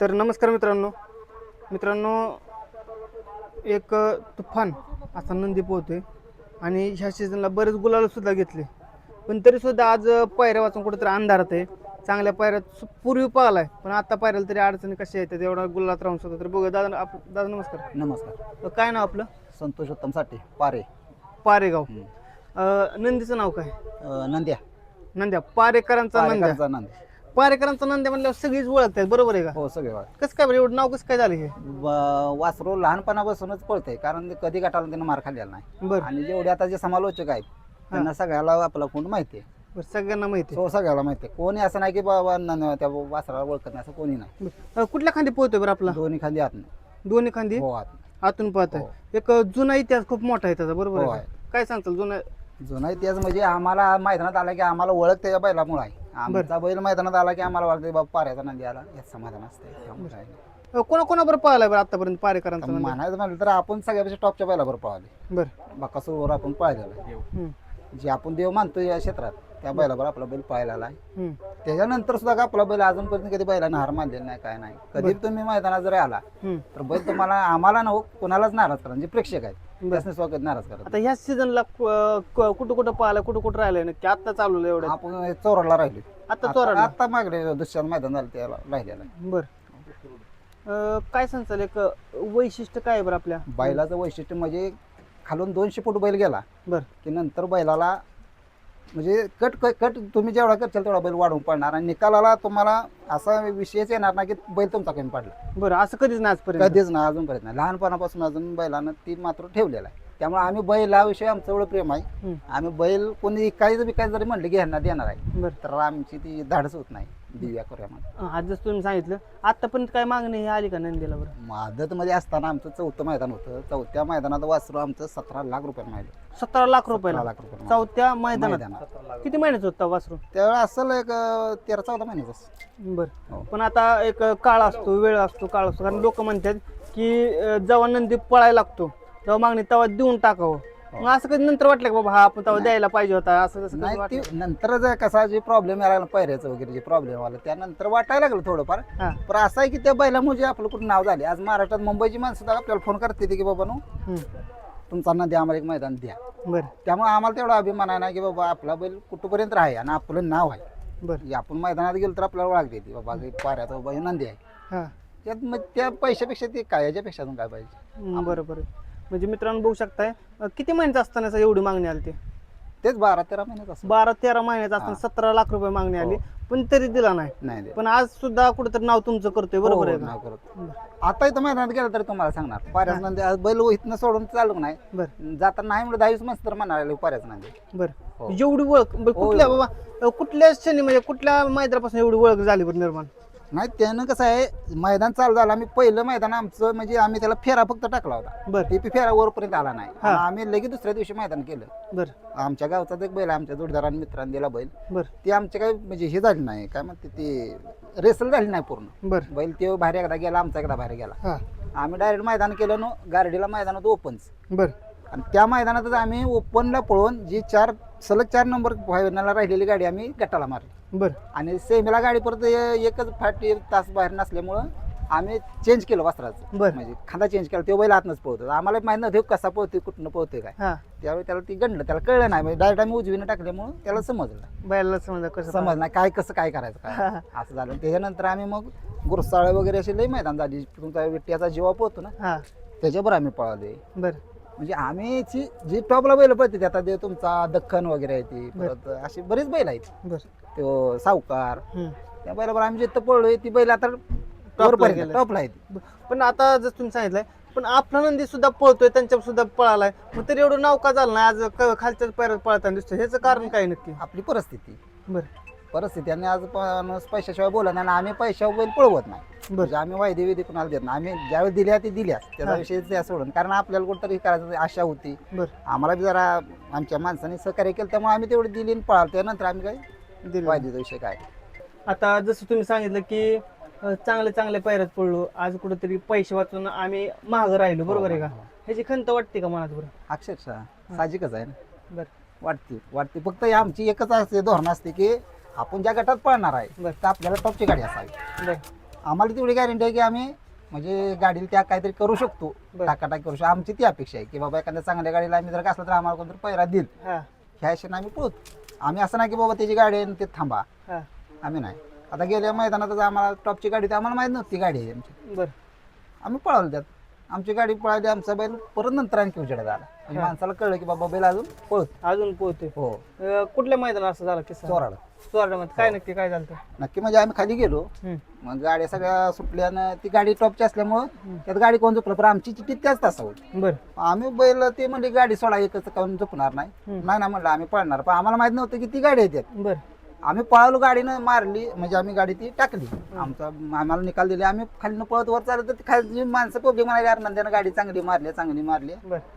तर नमस्कार मित्रांनो. मित्रांनो एक तुफान असा नंदी पोहतोय. आणि ह्या सीझनला बरेच गुलाल सुद्धा घेतले. पण तरी सुद्धा आज पायऱ्या वाचून कुठेतरी अंधारात आहे. चांगल्या पायऱ्यात पूर्वी पाहिलाय. पण आता पायऱ्याला तरी अडचणी कशा येतात एवढा गुलालात राहून सुद्धा. तर बघा दादा आप दादा नमस्कार. नमस्कार. काय नाव आपलं? संतोष उत्तम साठे पारे. पारेगाव. अ, नंदीचं नाव काय? अं, नंद्या. नंद्या. पारेकरांचा नंद्या. पारेकरचा नंद्या. पारेकरांचा नंद्या म्हणल्यावर सगळीच ओळखतात बरोबर आहे का? हो सगळे वाट कसं काय बरं एवढं नाव कसं काय झालं हे? वासरू लहानपणापासूनच पळते कारण ते कधी गटाला त्यानं मार खाल्लेला नाही. बरं. आणि जेवढे आता जे समालोचक आहेत त्यांना सगळ्याला आपला कोण माहिती आहे. बरं सगळ्यांना माहिती हो सगळ्याला माहिती आहे. कोणी असं नाही की बाबा न- त्या वासराला ओळखत नाही असं कोणी नाही. आहे बरं. अ, कुठल्या खांदी पोहतोय बरं आपला? दोन्ही खांदी आत दोन्ही खांदी? हो आत आतून पाहत हो. एक अ, जुना इतिहास खूप मोठा आहे त्याचा बरोबर हो आहे आहे. का? काय सांगताल जुना? जुना इतिहास म्हणजे आम्हाला मैदानात आला की आम्हाला ओळख त्याच्या बैलामुळे आहे. आमचा बैल मैदानात आला की आम्हाला वाटतं बाबा पाऱ्याचा नंदी आला. याच समाधान असते कोणा कोणाबरोबर पाहिलाय बरं आतापर्यंत पारेकरांचा नंदी? म्हणायचं म्हणलं तर आपण सगळ्यापेक्षा टॉपच्या बैलावर पळाले बरं. बाकासूरवर आपण पाहिलेलं हम्म, जे आपण देव मानतो या क्षेत्रात. त्या बैलावर आपला बैल पाहायला हम्म. त्याच्यानंतर सुद्धा का आपला बैल अजूनपर्यंत कधी बैलानं हार मानलेला नाही काय नाही. कधी तुम्ही मैदानात जरी आला हम्म. तर बैल तुम्हाला आम्हाला ना कोणालाच नाराज करा जे प्रेक्षक आहेत. बरं. त्यासने स्वागत नाराज करा आता ह्या सीझनला कुठं कुठं पाहिलं कुठं कुठं राहिलंय? नक्की आता चालू आहे एवढं. आपण हे चोराला राहिलो. आता चोराला. आता मागडे दुसऱ्या मैदान झालं त्याला राहिलेलं आहे. बर. काय सांगताल एक अ, वैशिष्ट्य काय आहे बरं आपल्या? बैलाचं वैशिष्ट्य म्हणजे खालून दोनशे फूट बैल गेला बर. की नंतर बैलाला म्हणजे कट कट कट तुम्ही जेवढा करशाल तेवढा बैल वाढवून पडणार आणि निकालाला तुम्हाला असा विषयच येणार ना की बैल तुमचा कमी पडला. बरं असं कधीच नाही आजपर्यंत? कधीच ना अजून करत नाही. लहानपणापासून अजून बैलानं ती मात्र ठेवलेला आहे. त्यामुळे आम्ही बैलाविषयी आमचं एवढं प्रेम आहे. आम्ही बैल कोणी विकायचं विकायचं जरी म्हणलं की ह्यांना देणार आहे. बरं. तर आमची ती धाडस होत नाही. दिव्या आज जसं तुम्ही सांगितलं आतापर्यंत काय मागणी हे आली का नंदीला बरं? मादतमध्ये असताना आमचं चौथं मैदान होतं. चौथ्या मैदानात वासरू आमचं सतरा लाख रुपये मिळाले सतरा लाख रुपयाला लाख रुपये चौथ्या मैदानात? मैदानात. किती महिन्याचं होता वासरू? त्यावेळेस असेल एक अं, तेरा चौदा महिन्याचं बर. हो. पण आता एक काळ असतो वेळ असतो काळ असतो. कारण लोक म्हणतात की अं, जेव्हा नंदी पळायला लागतो तेव्हा मागणी तेव्हा देऊन टाकावं. मग असं कधी नंतर वाटलं का बाबा हा आपण तेव्हा द्यायला पाहिजे होता असं कसं नाही वाटलं? ते नंतर जे कसा जे प्रॉब्लेम यायला पैऱ्याचं वगैरे जे प्रॉब्लेम आला त्यानंतर वाटायला लागलं थोडंफार. हा. पण असं आहे की त्या बैलामुळे आपलं कुठं नाव झाले. आज महाराष्ट्रात मुंबईची माणसं सुद्धा आपल्याला फोन करते की बाबा नो हम्म. तुमचा नदी आम्हाला एक मैदान द्या. बर. त्यामुळे आम्हाला तेवढा अभिमान आहे ना की बाबा आपला बैल कुठपर्यंत आहे आणि आपलं नाव आहे. बर. की आपण मैदानात गेलो तर आपल्याला ओळख देते बाबा हे पाऱ्याचा बाबा हे नंदी आहे. हा. त्यात मग त्या पैशापेक्षा ते काय याच्यापेक्षा अजून काय पाहिजे? हम्म, बरं बरं म्हणजे मित्रांनो बघू शकताय अं, किती महिन्याचं असताना असं एवढी मागणी आली ते? तेच बारा तेरा महिन्यात असं बारा तेरा महिन्याचं असताना. सतरा लाख रुपये मागणी आली हो. पण तरी दिला नाही. नाही. पण आज सुद्धा कुठेतरी नाव तुमचं करतोय बरोबर आहे हो, का? नाव करत आता इथं मैदानात गेलं तरी तुम्हाला सांगणार. पाऱ्याच नंदी आज बैल इथनं सोडून चालू नाही. बर. जाताना नाही म्हणजे दहावीस मस्त तर म्हणाले पाऱ्याच नंदी. बर. हो. एवढी ओळख बरं, कुठल्या. बाबा अं, कुठल्या क्षणी म्हणजे कुठल्या मैदानापासून एवढी ओळख झाली बरं निर्माण? नाही त्यानं कसं आहे मैदान चालू झालं आम्ही पहिलं मैदान आमचं म्हणजे आम्ही त्याला फेरा फक्त टाकला होता. बर. टीपी फेरा वरपर्यंत आला नाही. हा. आणि आम्ही लगेच दुसऱ्या दिवशी मैदान केलं. बर. आमच्या गावचाच एक बैल आहे, आमच्या जोडदारांनी मित्रांनी दिला बैल. बर. ती आमचे काही म्हणजे हे झाली नाही काय म्हणते ते रेसल झाली नाही पूर्ण. बर. बैल ते बाहेर एकदा गेला आमचा एकदा बाहेर गेला. हा. आम्ही डायरेक्ट मैदान केलं ना गारडीला मैदान होतं ओपनच बर. आणि त्या मैदानातच आम्ही ओपनला पळून जी चार सलग चार नंबर फायनलला राहिलेली गाडी आम्ही गटाला मारली. बर. आणि सेमीला गाडी परत एकच फाटी तास बाहेर नसल्यामुळं आम्ही चेंज केलं वस्त्राचं. बर. म्हणजे खांदा चेंज केला तो बैल आतनच पळतो आम्हाला माहीत नव्हतं ह्यो कसा पळतोय कुठनं पळतोय काय. हा. त्यावेळी त्याला ती गणलं त्याला कळलं नाही. म्हणजे डायरेक्ट आम्ही उजवीनं टाकल्यामुळं त्याला समजलं. बैलाला समजा कसं समज नाही काय कसं काय करायचं काय असं झालं. त्याच्यानंतर आम्ही मग गुरसाळे वगैरे असे लई मैदान झाली. तुमचा विट्याचा जीवा पोहतो ना. हा. त्याच्यावर आम्ही पळाले बर. म्हणजे आम्ही जी जी टॉपला बैल पळते आता ते तुमचा दख्खन वगैरे आहे ती परत अशी बरीच बैल आहेत. बर. तो सावकार. त्या बैलावर आम्ही जिथं पळलोय ती बैल आता. वरपर्यंत टॉपला आहे ती. पण आता जसं तुम्ही सांगितलंय पण आपला नंदी सुद्धा पळतोय त्यांच्या सुद्धा पळालाय. मग तरी एवढं नाव का झालं नाही? आज क- खालच्या पैरात पळताना दिसतोय. ह्याचं कारण काय नक्की? आपली परिस्थिती. बर. परिस्थिती आणि आज माणूस पैशाशिवाय बोलत नाही आणि आम्ही पैशावर बैल पळवत नाही. बर. म्हणजे आम्ही वायदे विधी कुणाला देत नाही. आम्ही ज्यावेळी दिल्या ती दिल्या. त्याचा हा. विषय त्या सोडून. कारण आपल्याला कुठंतरी करायचं आशा होती. बर. आम्हाला बी जरा आमच्या माणसाने सहकार्य केलं त्यामुळे आम्ही तेवढी दिली आणि पळाल. त्यानंतर आम्ही काय दिलं. वायदेचा विषय काय? आता जसं तुम्ही सांगितलं की अं, चांगल्या चांगल्या पैरात पडलो आज कुठेतरी पैसे वाचून आम्ही महाग राहिलो. बरोबर आहे का? हो, हो. ह्याची खंत वाटते का मनात बरं? अक्षरशः. साहजिकच आहे ना. बर. वाटते वाटते. फक्त ही आमची एकच असते धोरण असते की आपण ज्या गटात पळणार आहे बर. तर आपल्याला टॉपची गाडी असावी. बर. आम्हाला तेवढी गॅरंटी आहे की आम्ही म्हणजे गाडीला त्या काहीतरी करू शकतो बरं. टाकाटाक करू शकतो. आमची ती अपेक्षा आहे की बाबा एखाद्या चांगल्या गाडीला आम्ही जर का असलं तर आम्हाला कोणतरी पैरा देईल. हा. ह्या हिशोबाने आम्ही पळतो आम्ही असं नाही की बाबा त्याची गाडी आहे आणि ते थांबा. हा. आम्ही नाही. आता गेल्या मैदानातच आम्हाला टॉपची गाडी तर आम्हाला माहीत नव्हती गाडी आहे आमची. बर. आम्ही पळवलं त्यात. आमची गाडी पळाली आमचा बैल परत नंतर आणखी उजेडात आला. म्हणजे. माणसाला कळलं की बाबा बैल अजून पळत. अजून पोहते हो. कुठल्या मैदानात असं झालं किस्सा? चोराड काय नक्की काय झालं नक्की म्हणजे आम्ही खाली गेलो. मग गाड्या सगळ्या सुटल्यानं ती गाडी टॉपची असल्यामुळं. त्यात गाडी कोण झोपलं? पण आमची त्याच तासावर. बर. आम्ही बैल ते म्हणजे गाडी सोडा एकच काऊन झोपणार नाही. नाही ना म्हणलं आम्ही पळणार. पण आम्हाला माहीत नव्हतं की ती गाडी येते बर. आम्ही पळालो गाडीनं मारली म्हणजे आम्ही गाडी ती टाकली. आमचा आम्हाला निकाल दिले. आम्ही खालीनं पळत वर चालत तर खाली माणसं पब्लिक म्हणाली यार नंद्यानं गाडी चांगली मारली चांगली मारली.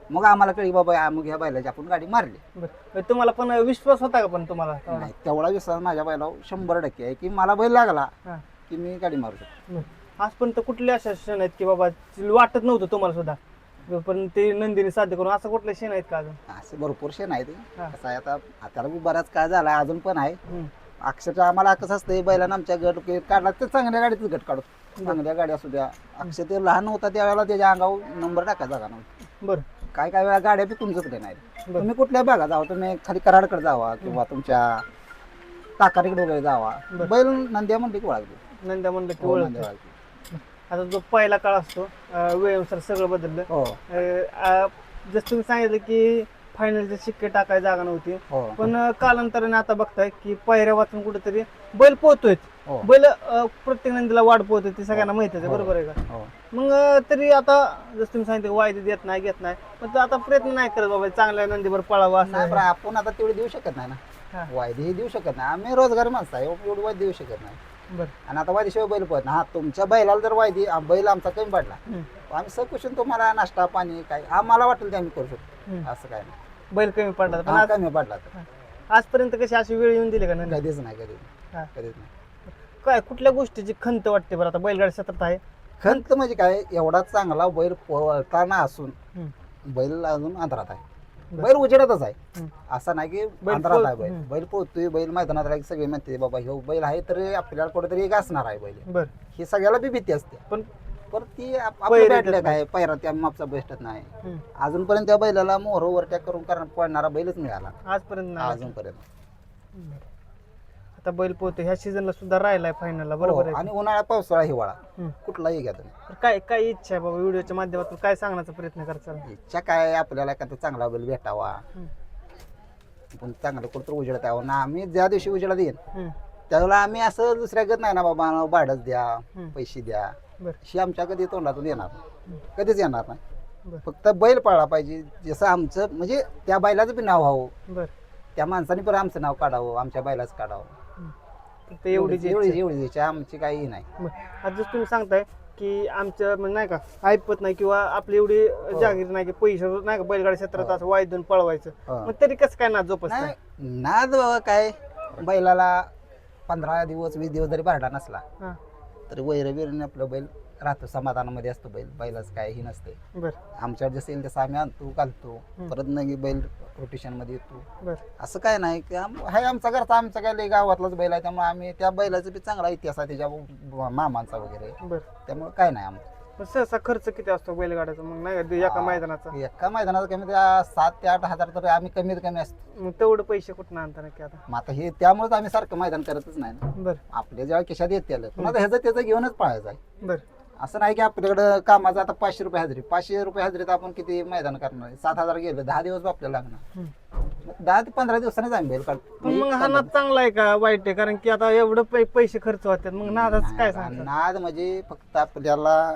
मग आम्हाला कळली बाबा मग ह्या बैलाची आपण गाडी मारली. तुम्हाला पण विश्वास होता का पण तुम्हाला? तेवढा? नाही तेवढा विश्वास माझ्या बैलावर शंभर टक्के आहे की मला बैल लागला की मी गाडी मारू शकतो. आजपर्यंत कुठले अशा क्षण आहेत की बाबा वाटत नव्हतं तुम्हाला सुद्धा? पण ते नंदीने साध्य करून असं कुठले क्षण आहेत का अजून? असे भरपूर शेण आहे ते हा. कसं आहे आता बी बराच काळ झाला अजून पण आहे. हम्म. अक्षरशः आम्हाला कसं असतं बैलानं आमच्या गट के- काढला तर चांगल्या गाडीतच गट काढतो चांगल्या गाडी असू द्या. अक्षर ते लहान होता त्यावेळेला त्याच्या अंगावर नंबर टाकायचा जागा नव्हता. बर. काय काय वेळा गाड्या बी तुमच्याकडे नाही. बरं. तुम्ही कुठल्या भागात जावा तुम्ही खाली कराडकडे जावा किंवा तुमच्या ताकारीकडे वगैरे जावा. बरं. बैल नंद्या म्हणते की ओळखते नंद्या म्हणलं की हो, ओळख नंद्या ओळखते. आता जो पहिला काळ असतो वेळेनुसार सगळं बदललं. हो. अं, जसं तुम्ही सांगितलं की फायनलचे शिक्के टाकायला जागा नव्हती. हो. पण अं, कालांतराने आता बघताय की पायऱ्या वाचून कुठेतरी बैल पोहतोय हो. बैल अं, प्रत्येक नंदीला वाढ पोहतोय ते सगळ्यांना माहिती आहे. बरोबर आहे का? हो. मग अं, तरी आता जसं तुम्ही सांगितलं वायदे देत नाही घेत नाही. पण तो आता प्रयत्न नाही करत बाबा चांगल्या नंदीवर पळावा नाही असं आपण आता तेवढी देऊ शकत नाही हा. ना वायदे देऊ शकत नाही. आम्ही रोजगार माणसं आहे एवढी वायदे देऊ शकत नाही. आणि आता वायदेशिवाय बैल पळत नाही. हा तुमच्या बैलाला जर वायदी आ, बैल आमचा कमी पडला. आम्ही सकुशन तुम्हाला नाश्ता पाणी काय आम्हाला वाटेल ते आम्ही करू शकतो. असं काय नाही. बैल कमी पडला पण हा, आज कमी पडला तर. आजपर्यंत कशी अशी वेळ येऊन दिली का नंदी? कधीच नाही कधीच हा. नाही कधीच नाही. काय कुठल्या गोष्टीची खंत वाटते बरं? आता बैलगाडी क्षेत्रात आहे. खंत म्हणजे काय एवढा चांगला बैल पळताना असून हम्म. बैल अजून अंतरात आहे. बैल उजेडातच आहे. असं नाही की बैल अंतरात आहे बैल. बैल पोहतोय बैल मैदानात राहील सगळे म्हणते बाबा ह्यो बैल आहे तर आपल्याला कुठेतरी एक असणार आहे बैल. ही सगळ्याला बी भीती असते. पण ती पैर आपलं येतात बॅटलॅक नाही. आहे पैरा त्या मापचा बेस्टच नाही. अजूनपर्यंत त्या बैलाला मोहर ओव्हरटॅक करून कारण पळणारा बैलच मिळाला. आजपर्यंत अजूनपर्यंत. आता बैल पोहतो ह्या सीझनला सुद्धा राहिलाय फायनलला हो, बरोबर आहे आणि उन्हाळा पावसाळा हिवाळा हम्म. कुठलाही घ्या तुम्ही. तर काय काय इच्छा आहे बाबा व्हिडिओच्या माध्यमातून? काय सांगण्याचा प्रयत्न करचाल इच्छा काय आपल्याला एखादा चांगला बैल भेटावा. पण चांगलं कुठं उजेडत यावं. ना आम्ही ज्या दिवशी उजेडा देईन त्यावेळेला आम्ही असं दुसऱ्या गत नाही ना बाबा भाडंच द्या हम्म. पैसे द्या. बर. ही आमच्या कधी तोंडातून येणार नाही. कधीच येणार नाही. बर. फक्त बैल पळला पाहिजे. जसं आमचं म्हणजे त्या बैलाचं बी नाव व्हावं. बर. त्या माणसाने पण आमचं नाव काढावं आमच्या बैलाच काढावं. फक्त एवढीच इच्छा इच्छा आमची काही नाही. आता जसं तुम्ही सांगताय की आमच्या म्हणजे नाही का ऐपत नाही किंवा आपली एवढी जागीर नाही की पैसे नाही का बैलगाडी क्षेत्रात असं वायदून पळवायचं. हो. मग तरी कसं काय ना जोपस नाही नाद बाबा काय बैलाला पंधरा दिवस वीस दिवस जरी भरडा नसला हा. तर वैरवीरने आपलं बैल राहतो समाधानामध्ये असतो बैल. बैलाच काय ही नसते बर. आमच्यावर जसं येईल तसं आम्ही आणतो घालतो. हम्म. परत नगी बैल रोटेशनमध्ये येतो. बर. असं काय नाही की आम- हाय आमचा घरचा आमचा काय लय गावातलाच बैल आहे. त्यामुळे आम्ही त्या बैलाचा बी चांगला इतिहास आहे त्याच्या ब- मामांचा वगैरे. बर. त्यामुळे काय नाही आमचं. मग सहसा खर्च किती असतो बैलगाड्याचा? मग नाही का एका मैदानाचा? एका मैदानात कमी त्या सात ते आठ हजार तर आम्ही कमीत कमी असतो. मग तेवढे पैसे कुठं आणता नक्की आता? मग आता हे त्यामुळेच आम्ही सारखं मैदान करतच नाही ना. बर. आपल्या जेव्हा खिशात येत त्याला पण आता ह्याचं त्याचं घेऊनच पळायचं आहे. बर. असं नाही की आपल्याकडं कामाचं आता पाचशे रुपये हजेरी. पाचशे रुपये हजेरीत आपण किती मैदान करणार? सात हजार गेलं दहा दिवस आपल्याला लागणार. दहा ते पंधरा दिवसानेच आम्ही बैल काढतो पण मग हा नाद चांगला आहे का वाईट आहे? कारण की आता एवढं पै- पैसे खर्च होतात. मग नादाच काय नाद म्हणजे फक्त आपल्याला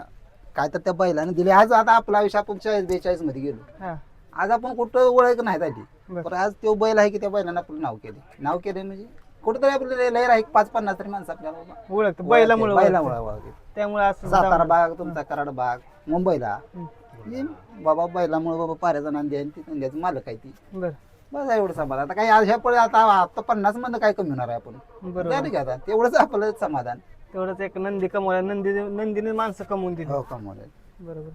काय तर त्या बैलाने दिले. आज आता आपला आयुष्य आपण चाळीस बेचाळीसमध्ये गेलो. हा. आज आपण कुठं ओळख नाही झाली. बर. पण आज तो बैल आहे की त्या बैलानं आपलं नाव केले. नाव केले म्हणजे कुठेतरी आपल्याला लहर आहे पाच पन्नास तरी माणसं आपल्याला ओळखतं बैलामुळे बैलामुळे ओळखतं. ओळखते. त्यामुळे असं सातारा बाग तुमचा कराड बाग मुंबईला. हम्म. हे बाबा बैलामुळे बाबा पाऱ्याचा नांदी आहे ती नंद्याचं मालक आहे ती. बर. बस एवढं समाधान. आता काही अशा पळे आता आता पन्नास मधनं काय कमी होणार आहे आपण? बरोबर. आता. तेवढंच आपलं समाधान. तेवढंच एक नंदी कमवल्या नंदी नंदीने माणसं कमवून दिली. हो कमवलं बरोबर.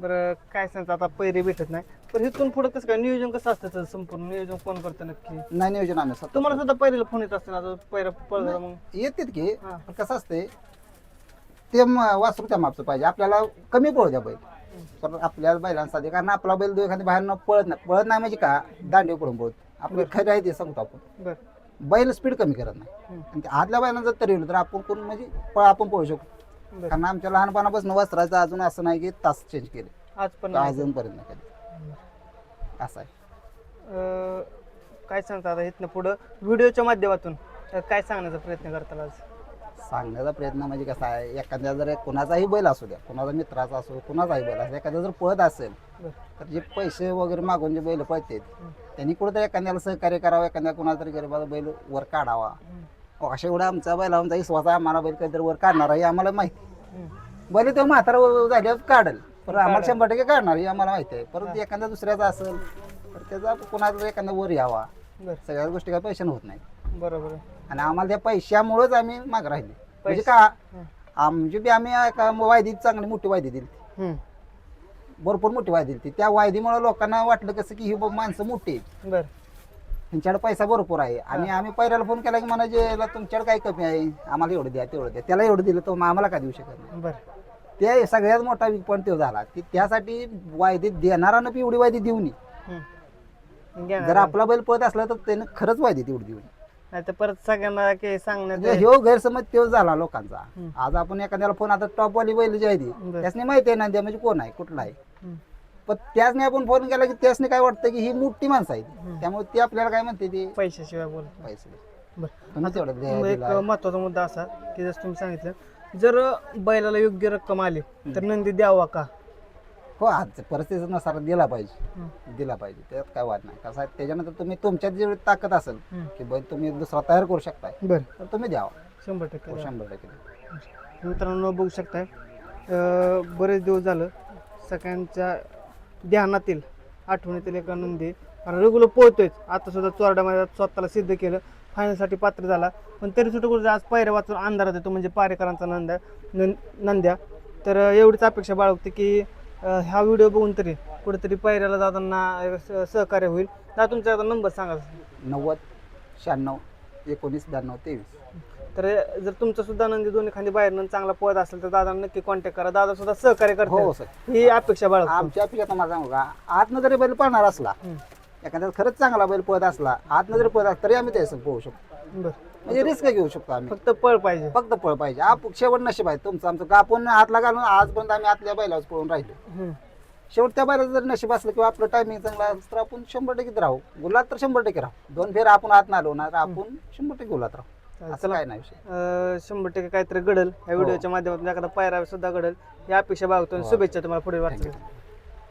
बरं काय सांगता आता पैरे भेटत नाही. पण इथून पुढे कसं काय नियोजन कसं असतं त्याचं संपूर्ण? नियोजन कोण करतं नक्की? नाही नियोजन आम्ही स्वतः तुम्हाला सुद्धा पहिल्याला फोन येत असतं ना आता पैरा पळला मग? येतात की. हा. पण कसं असते ते म- वासरू त्या मापचं पाहिजे. आपल्याला कमी पळू द्या बैल. पण आपल्याला बैलांसाठी कारण आपला बैल दो एखादी बाहेर पळत नाही. पळत नाही म्हणजे का? दांडी पडून पळत आपलं खरं आहे ते सांगतो आपण. बर. बैल स्पीड कमी करत नाही. हम्म. आणि ते आतल्या बैलांना जर तरी तर आपण कोण म्हणजे प- आपण पळू शकतो. बर. कारण आमच्या लहानपणापासून वस्त्राचं अजून असं नाही की तास चेंज केले. आज पण नाही. अजूनपर्यंत कधी असं आहे. अं, काय सांगता आता इथनं पुढं? व्हिडिओच्या माध्यमातून. अं, काय सांगण्याचा प्रयत्न करताल आज? सांगण्याचा प्रयत्न म्हणजे कसा आहे एखाद्या जर कोणाचाही बैल असू द्या कोणाचा मित्राचा असो कोणाचाही बैल असो एखादा जर पळत असेल बर. तर जे पैसे वगैरे मागून जे बैल पळतात त्यांनी कुठेतरी एखाद्याला सहकार्य करावं एखाद्या कोणाला तरी गरीबाचा बैल वर काढावा. अशा एवढा आमचा बैल आमचा विश्वास आहे आम्हाला बैल काहीतरी वर काढणार आहे हे आम्हाला माहिती. बैल तो म्हातारा झाल्यावर काढेल. पण आम्हाला शंभर टक्के काढणार हे आम्हाला माहिती आहे. परत एखाद्या दुसऱ्याचा असेल तर त्याचा कोणाला एखादा वर यावा. बर. सगळ्या गोष्टी काय पैशाने होत नाही बरोबर आहे. आणि आम्हाला त्या पैशामुळेच आम्ही माग राहिले. म्हणजे का. आमची बी आम्ही एका वायदीत चांगली मोठी वायदी दिली हम्म. भरपूर मोठी वायदी दिली त्या वायदीमुळे लोकांना वाटलं कसं की ही बाबा माणसं मोठी आहेत. बर. त्यांच्याकडे पैसा भरपूर आहे. आणि आम्ही पहिल्याला फोन केला की "याला तुमच्याकडे काय कमी आहे? आम्हाला एवढं द्या तेवढं द्या. त्याला एवढं दिलं तर मग आम्हाला का देऊ शकत नाही? बर. ते सगळ्यात मोठा वीक पॉईंट तो झाला. की त्यासाठी वायदी देणारानं एवढी वायदी देऊ नये. जर आपला बैल पळत असला तर त्यानं खरंच वायदी तेवढी देऊ नये. नाही तर परत सगळ्यांना की सांगण्यात म्हणजे ह्यो गैरसमज तो झाला लोकांचा. हम्म. आज आपण एखाद्याला फोन आता टॉप वाली बैल जी आहे ती बरं. त्यासनी माहिती आहे नांद्या म्हणजे कोण आहे कुठला आहे? हम्म. पण त्यासनी आपण फोन केला की त्यासनी काय वाटतं की ही मोठी माणसं आहे. त्यामुळे ती आपल्याला काय म्हणते ती? पैशाशिवाय बोल पैसे. बर. तुम्ही तेवढं द्या- एक. महत्त्वाचा मुद्दा असा की जसं तुम्ही सांगितलं जर बैलाला योग्य रक्कम आली तर नंदी द्यावा का? हो आज परिस्थितीनुसार दिला पाहिजे. दिला पाहिजे. त्यात काय वाद नाही. कसं आहे त्याच्यानंतर तुम्ही तुमच्यात जेवढी ताकद असेल हम्म. की बैल तुम्ही दुसरा तयार करू शकताय बर. तर तुम्ही द्यावा. शंभर टक्के हो. शंभर टक्के. मित्रांनो बघू शकताय. अं, बरेच दिवस झालं सगळ्यांच्या ध्यानातील आठवणीतील एका नंदी कारण रेग्युलर पोहतोयच. आता सुद्धा चोरड्यामध्ये स्वतःला सिद्ध केलं. फायनलसाठी पात्र झाला. पण तरी सुद्धा कुठे आज पायऱ्या वाचून अंधारात येतो म्हणजे पारेकरांचा नंद्या. नं नंद्या. तर एवढीच अपेक्षा बाळगते की हा व्हिडिओ बघून तरी कुठेतरी पायऱ्याला जाताना स- सहकार्य होईल. तर तुमचा आता नंबर सांगा. नव्वद शहाण्णव एकोणीस ब्याण्णव तेवीस. तर जर तुमचं सुद्धा नंदी दोन्ही खांदी बाहेर चांगला पळत असेल तर दादा नक्की कॉन्टॅक्ट करा. दादा सुद्धा सहकार्य हो करतो सर. ही अपेक्षा बाळगतो. आमच्या अपेक्षा तुम्हाला सांगू का? आतनं जरी बैल पळणार असला. एखाद्या खरंच चांगला बैल पळत असला आतनं जरी पळत असला तरी आम्ही त्याचं पोहू शकतो. म्हणजे रिस्क घेऊ शकतो आम्ही. फक्त पळ पाहिजे. फक्त पळ पाहिजे. आप शेवट नशीब आहे. तुमचं आमचं का आपण हातला घालून आजपर्यंत आम्ही आतल्या बैलावर पळून राहिलो. हम्म. शेवट त्या बैलाचं जर नशीब असलं किंवा आपलं टायमिंग चांगला असलं तर आपण शंभर टक्के राहू. गुलात तर शंभर टक्के राहू. दोन फेर आपण आत नालो ना तर आपण शंभर टक्के गुलात राहू. असं चला काय नाही विषय. अं, शंभर टक्के काहीतरी घडल. या व्हिडिओच्या माध्यमातून एखादा पायरा सुद्धा घडल. या अपेक्षा बाळगतो आणि हो. शुभेच्छा तुम्हाला पुढे वाटतं.